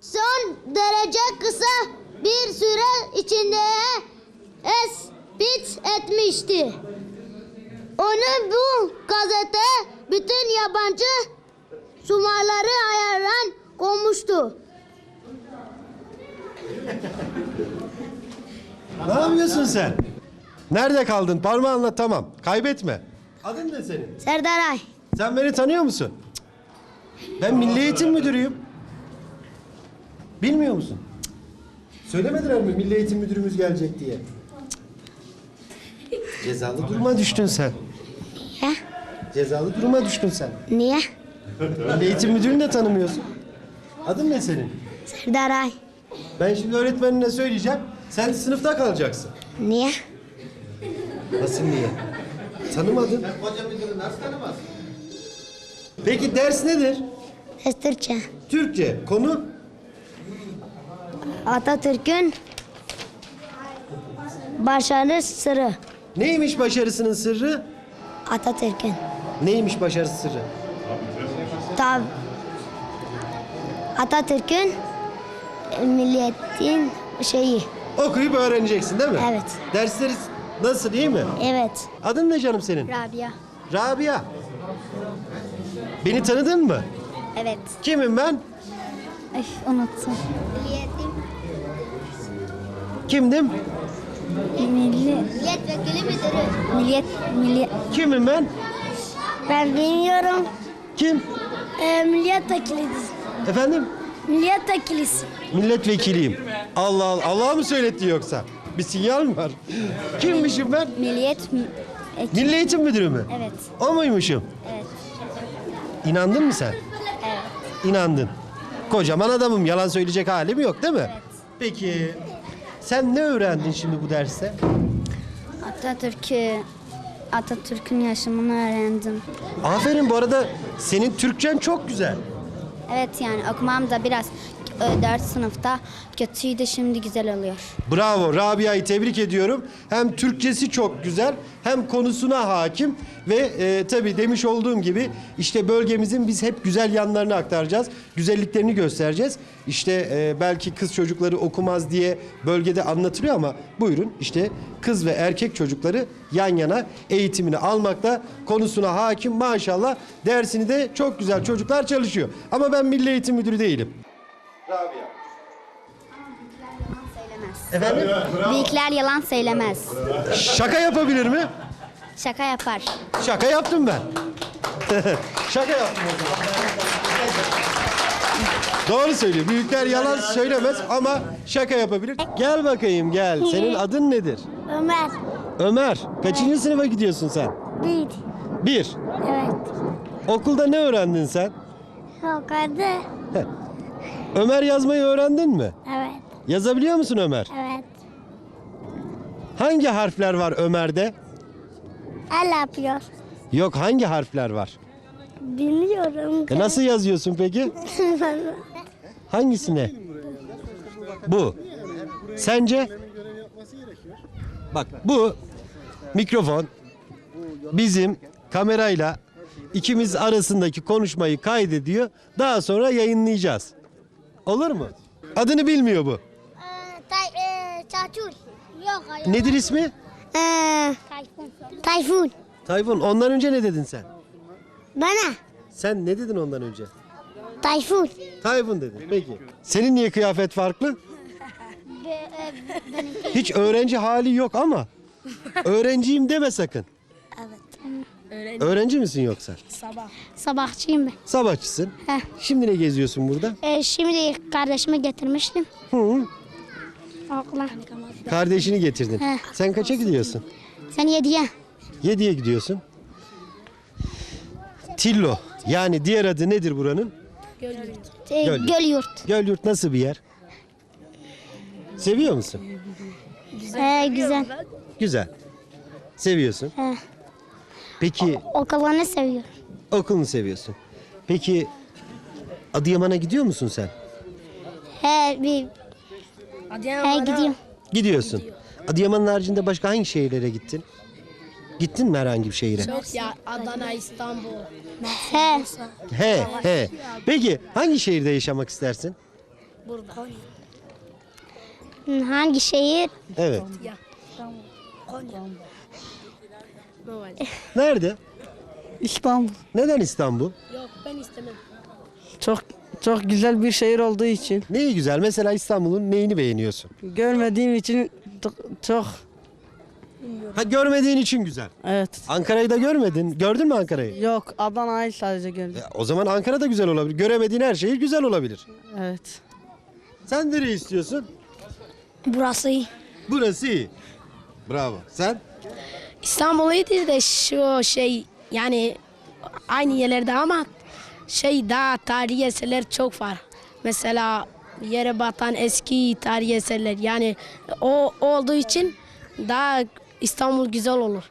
son derece kısa bir süre içinde tespit etmişti. Onu bu gazete bütün yabancı sumarları ayarlan konmuştu. Ne yapıyorsun sen? Nerede kaldın? Parmağınla tamam. Kaybetme. Adın ne senin? Serdar Ay. Sen beni tanıyor musun? Ben Milli Eğitim Müdürüyüm. Bilmiyor musun? Cık. Söylemediler mi Milli Eğitim Müdürümüz gelecek diye? Cık. Cezalı duruma düştün sen. Ya, Cezalı duruma düştün sen. niye? Milli Eğitim Müdürünü de tanımıyorsun. Adın ne senin? Serdar Ay. Ben şimdi öğretmenine söyleyeceğim. Sen sınıfta kalacaksın. Niye? Nasıl niye? Tanımadın. Hoca müdürü nasıl tanımaz? Peki ders nedir? Türkçe. Türkçe. Konu? Atatürk'ün başarı sırrı. Neymiş başarısının sırrı? Atatürk'ün. Neymiş başarısı sırrı? Tab Atatürk'ün milliyetin şeyi. Okuyup öğreneceksin değil mi? Evet. Dersleri nasıl iyi mi? Evet. Adın ne canım senin? Rabia. Rabia. Beni tanıdın mı? Evet. Kimim ben? Ay, unuttum. Kimdim? Milli. Milletvekili müdürü. Milliyet, milliyet. Kimim ben? Ben bilmiyorum. Kim? Ee, milletvekiliyiz. Efendim? Milletvekiliyiz. Milletvekiliyim. Allah Allah. Allah mı söyletti yoksa? Bir sinyal mi var? Kimmişim ben? Milliyet Milli Eğitim Müdürü mü? Evet. O muymuşum? Evet. İnandın mı sen? Evet. İnandın. Kocaman adamım. Yalan söyleyecek halim yok değil mi? Evet. Peki sen ne öğrendin şimdi bu derste? Atatürk'ü Atatürk'ün yaşamını öğrendim. Aferin bu arada senin Türkçen çok güzel. Evet yani okumam da biraz 4 sınıfta kötüydü şimdi güzel oluyor. Bravo Rabia'yı tebrik ediyorum. Hem Türkçesi çok güzel hem konusuna hakim ve e, tabii demiş olduğum gibi işte bölgemizin biz hep güzel yanlarını aktaracağız. Güzelliklerini göstereceğiz. İşte e, belki kız çocukları okumaz diye bölgede anlatılıyor ama buyurun işte kız ve erkek çocukları yan yana eğitimini almakta konusuna hakim maşallah dersini de çok güzel çocuklar çalışıyor. Ama ben Milli Eğitim Müdürü değilim. Rabia. Efendim? Büyükler yalan söylemez. Şaka yapabilir mi? Şaka yapar. Şaka yaptım ben. Şaka yaptım o zaman. Doğru söylüyor. Büyükler yalan söylemez ama şaka yapabilir. Gel bakayım gel. Senin adın nedir? Ömer. Ömer. Kaçıncı sınıfa gidiyorsun sen? Bir. Bir. Evet. Okulda ne öğrendin sen? Yukarıda. Ömer yazmayı öğrendin mi? Evet. Yazabiliyor musun Ömer? Evet. Hangi harfler var Ömer'de? El yapıyor. Yok hangi harfler var? Bilmiyorum. E nasıl yazıyorsun peki? Hangisine? Bu. Sence? Bak bu mikrofon bizim kamerayla ikimiz arasındaki konuşmayı kaydediyor. Daha sonra yayınlayacağız. Olur mu? Adını bilmiyor bu. Çaçur. Yok hayır. Nedir ismi? Tayfun. Tayfun. Tayfun. Ondan önce ne dedin sen? Bana. Sen ne dedin ondan önce? Tayfun. Tayfun dedin. Peki. Senin niye kıyafet farklı? Hiç öğrenci hali yok ama öğrenciyim deme sakın. Evet. Öğrenci misin yoksa? Sabahçıyım ben. Sabahçısın. Heh. Şimdi ne geziyorsun burada? Ee, şimdi kardeşimi getirmiştim. Hı, Okula. kardeşini getirdin. Heh. Sen kaça gidiyorsun? Sen yediye. Yediye gidiyorsun. Tillo. Yani diğer adı nedir buranın? Ee, Göl. göl yurt. Gölyurt nasıl bir yer? Seviyor musun? Ee, güzel. Güzel. Seviyorsun. He. Peki Okulunu seviyor. okulunu seviyorsun. Peki Adıyaman'a gidiyor musun sen? He, bir... He, gidiyorum. Gidiyorsun. Adıyaman'ın haricinde başka hangi şehirlere gittin? Gittin mi herhangi bir şehire? Ya Adana, İstanbul. He, He he. Peki hangi şehirde yaşamak istersin? Burada. Hangi şehir? Evet. Konya. Nerede? İstanbul. Neden İstanbul? Yok ben istemem. Çok çok güzel bir şehir olduğu için. Neyi güzel? Mesela İstanbul'un neyini beğeniyorsun? Görmediğim için çok Ha görmediğin için güzel. evet. Ankara'yı da görmedin. Gördün mü Ankara'yı? Yok Adana'yı sadece gördüm. E, O zaman Ankara da güzel olabilir. Göremediğin her şehir güzel olabilir. Evet. Sen nereyi istiyorsun? Burası iyi. Burası iyi. Bravo. Sen? İstanbul iyidir de şu şey yani aynı yerlerde ama şey daha tarihi eserler çok var. Mesela yere batan eski tarihi eserler yani o olduğu için daha İstanbul güzel olur.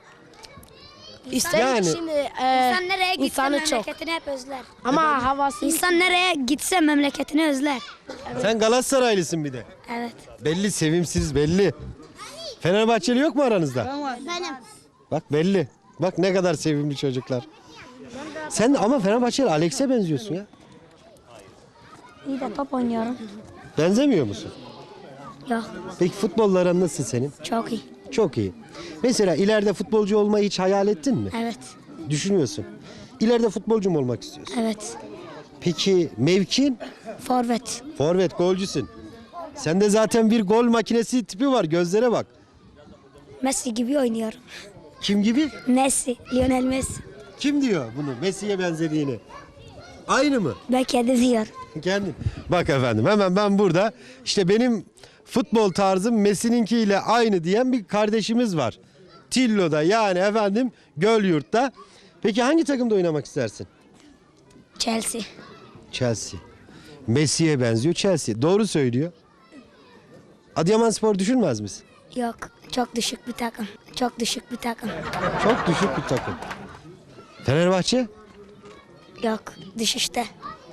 Üstelik Yani- şimdi e, İnsan nereye gitse insanı çok memleketini hep özler. ama havası İnsan nereye gitse memleketini özler. Sen Galatasaraylısın bir de. Evet. Belli sevimsiz belli. Fenerbahçeli yok mu aranızda? Benim. Bak belli. Bak ne kadar sevimli çocuklar. Sen ama Fenerbahçeli Alex'e benziyorsun ya. İyi de top oynuyorum. Benzemiyor musun? Yok. Peki futbolların nasıl senin? Çok iyi. Çok iyi. Mesela ileride futbolcu olmayı hiç hayal ettin mi? Evet. Düşünüyorsun. İleride futbolcu mu olmak istiyorsun? Evet. Peki mevkin? Forvet. Forvet, golcüsün. Sende zaten bir gol makinesi tipi var. Gözlere bak. Messi gibi oynuyorum. Kim gibi? Messi. Lionel Messi. Kim diyor bunu? Messi'ye benzediğini. Aynı mı? Ben kendim diyorum. Kendin. Bak efendim hemen ben burada işte benim futbol tarzım Messi'ninkiyle aynı diyen bir kardeşimiz var. Tillo'da yani efendim Gölyurt'ta. Peki hangi takımda oynamak istersin? Chelsea. Chelsea. Messi'ye benziyor Chelsea. Doğru söylüyor. Adıyaman Spor düşünmez misin? Yok. Çok düşük bir takım. Çok düşük bir takım. Çok düşük bir takım. Fenerbahçe Yok. Düşüşte.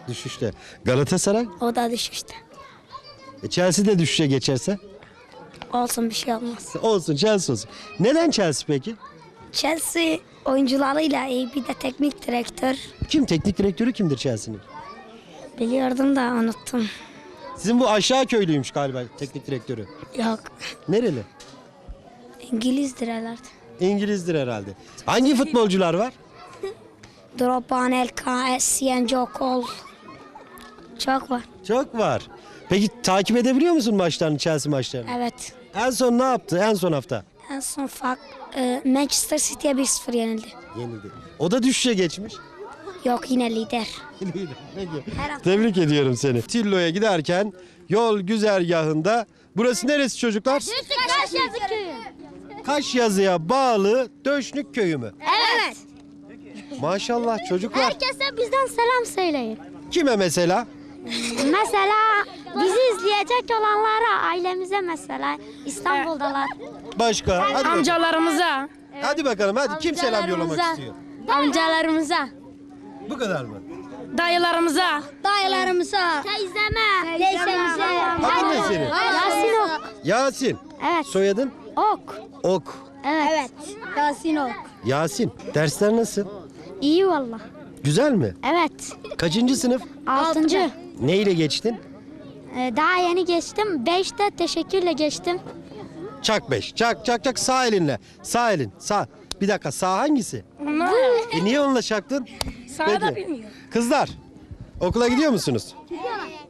düşüşte. Galatasaray O da düşüşte. e Chelsea de düşüşe geçerse Olsun bir şey olmaz. olsun Chelsea olsun. Neden Chelsea peki? Chelsea oyuncularıyla iyi bir de teknik direktör. Kim teknik direktörü kimdir Chelsea'nin? Biliyordum da unuttum. Sizin bu aşağı köylüymüş galiba teknik direktörü. Yok. Nereli? İngilizdir herhalde. İngilizdir herhalde. Hangi futbolcular var? Drogba, Anelka, Essien, Jokol. Çok var. Çok var. Peki takip edebiliyor musun maçlarını, Chelsea maçlarını? Evet. En son ne yaptı en son hafta? En son fark e, Manchester City'ye 1-0 yenildi. Yenildi. O da düşüşe geçmiş. Yok yine lider. Peki. Tebrik ediyorum seni. Tillo'ya giderken yol güzergahında burası neresi çocuklar? Kaşyazı'ya bağlı Döşnük köyü mü? Evet. Maşallah çocuklar. Herkese bizden selam söyleyin. Kime mesela? Mesela bizi izleyecek olanlara, ailemize mesela İstanbul'dalar. Başka? Hadi bakalım. amcalarımıza Hadi bakalım hadi. Kim selam yollamak Amcalarımıza. istiyor? Amcalarımıza, Bu kadar mı? dayılarımıza dayılarımıza, teyzeme, teyzemize. Adın ne senin? Yasin Ok. Yasin. Evet. Soyadın? Ok. Ok. Evet. evet. Yasin Ok. Yasin. Dersler nasıl? İyi valla. Güzel mi? Evet. Kaçıncı sınıf? Altıncı. Ne ile geçtin? Ee, daha yeni geçtim. Beşte teşekkürle geçtim. Çak beş. Çak çak çak sağ elinle. Sağ elin. Sağ. Bir dakika sağ hangisi? E niye onunla çaktın? Sağ da Peki. bilmiyor. Kızlar okula gidiyor musunuz?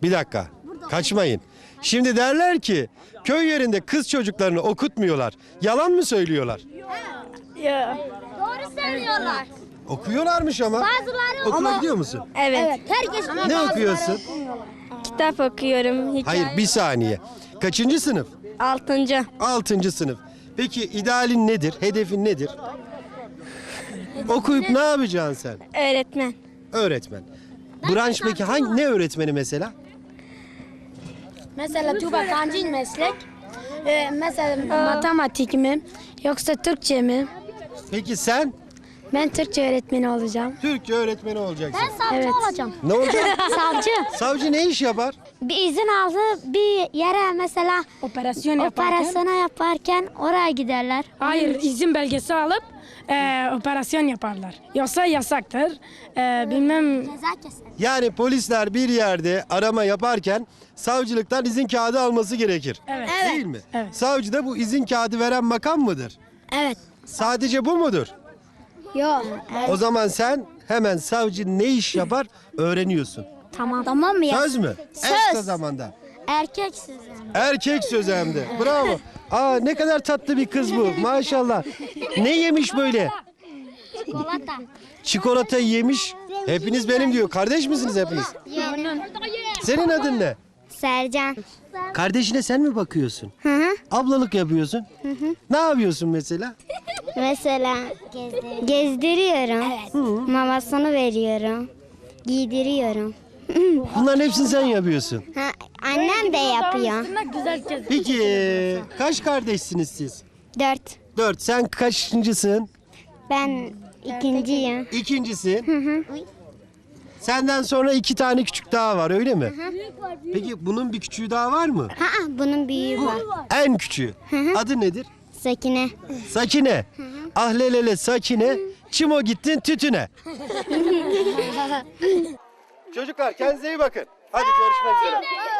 Bir dakika. Kaçmayın. Şimdi derler ki köy yerinde kız çocuklarını okutmuyorlar. Yalan mı söylüyorlar? Doğru söylüyorlar. Okuyorlarmış ama. Bazıları Okula gidiyor musun? Evet. Herkes Ne okuyorsun? Kitap okuyorum. Hikaye. Hayır bir saniye. Kaçıncı sınıf? Altıncı. Altıncı sınıf. Peki idealin nedir? Hedefin nedir? Okuyup ne yapacaksın sen? Öğretmen. Öğretmen. Branş peki hangi ne öğretmeni mesela? Mesela Tuğba kancı meslek? Ee, mesela matematik mi? Yoksa Türkçe mi? Peki sen Ben Türkçe öğretmeni olacağım. Türkçe öğretmeni olacaksın. savcı Evet. olacağım. Ne olacak? Savcı. Savcı ne iş yapar? bir izin aldı bir yere mesela Operasyon yaparken. operasyona yaparken oraya giderler. Hayır izin belgesi alıp e, operasyon yaparlar. Yoksa yasaktır. E, bilmem. Yani polisler bir yerde arama yaparken savcılıktan izin kağıdı alması gerekir. Evet. Değil mi? Evet. Savcı da bu izin kağıdı veren makam mıdır? Evet. Sadece bu mudur? Yok. O zaman sen hemen savcı ne iş yapar öğreniyorsun. Tamam. Tamam mı Söz mü? En kısa zamanda. Erkek sözü. Erkek söz hem de. Bravo. Aa ne kadar tatlı bir kız bu. Maşallah. Ne yemiş böyle? Çikolata. Çikolata yemiş. Hepiniz benim diyor. Kardeş misiniz hepiniz? Senin adın ne? Sercan. Kardeşine sen mi bakıyorsun? Hı hı. Ablalık yapıyorsun. Ne yapıyorsun mesela? Mesela gezdiriyorum. Mamasını veriyorum. Giydiriyorum. Bunların hepsini sen yapıyorsun. Ha, annem de yapıyor. Peki kaç kardeşsiniz siz? Dört. Dört. Sen kaçıncısın? Ben ikinciyim. İkincisin. Senden sonra iki tane küçük daha var öyle mi? Peki bunun bir küçüğü daha var mı? Ha, bunun büyüğü var. En küçüğü. Adı nedir? Sakine. Sakine. Ahlelele Sakine. Çimo gittin tütüne. Çocuklar kendinize iyi bakın. Hadi görüşmek üzere.